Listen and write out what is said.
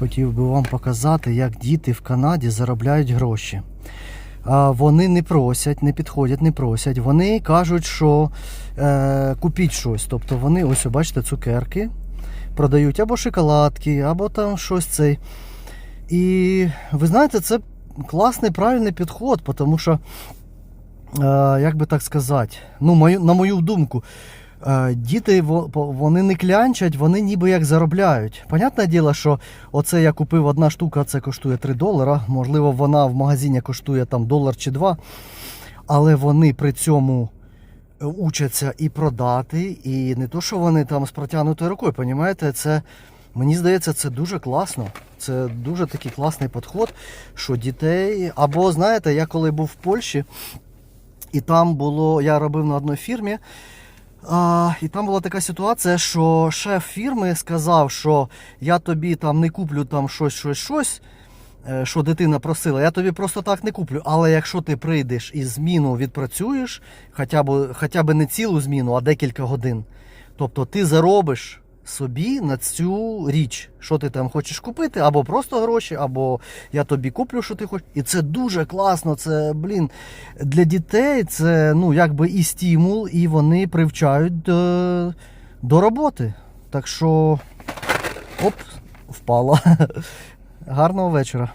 хотів би вам показати, як діти в Канаді заробляють гроші. Вони не просять, не підходять, не просять. Вони кажуть, що е, купіть щось. Тобто вони, ось, бачите, цукерки продають або шоколадки, або там щось цей. І ви знаєте, це класний правильний підход, тому що, е, як би так сказати, ну, мою, на мою думку, діти вони не клянчать, вони ніби як заробляють. Понятне діло, що оце я купив одна штука, це коштує 3 долара. Можливо, вона в магазині коштує там долар чи два. Але вони при цьому е, учаться і продати, і не то, що вони там з протягнутою рукою, понімаєте, це. Мені здається, це дуже класно. Це дуже такий класний підход, що дітей. Або знаєте, я коли був в Польщі, і там було, я робив на одній фірмі. А, і там була така ситуація, що шеф фірми сказав, що я тобі там не куплю там щось, щось, щось, е, що дитина просила, я тобі просто так не куплю. Але якщо ти прийдеш і зміну відпрацюєш, хоча б, хоча б не цілу зміну, а декілька годин, тобто ти заробиш собі на цю річ, що ти там хочеш купити, або просто гроші, або я тобі куплю, що ти хочеш. І це дуже класно. Це, блін, для дітей це ну, якби і стимул, і вони привчають до, до роботи. Так що, оп, впала. Гарного вечора.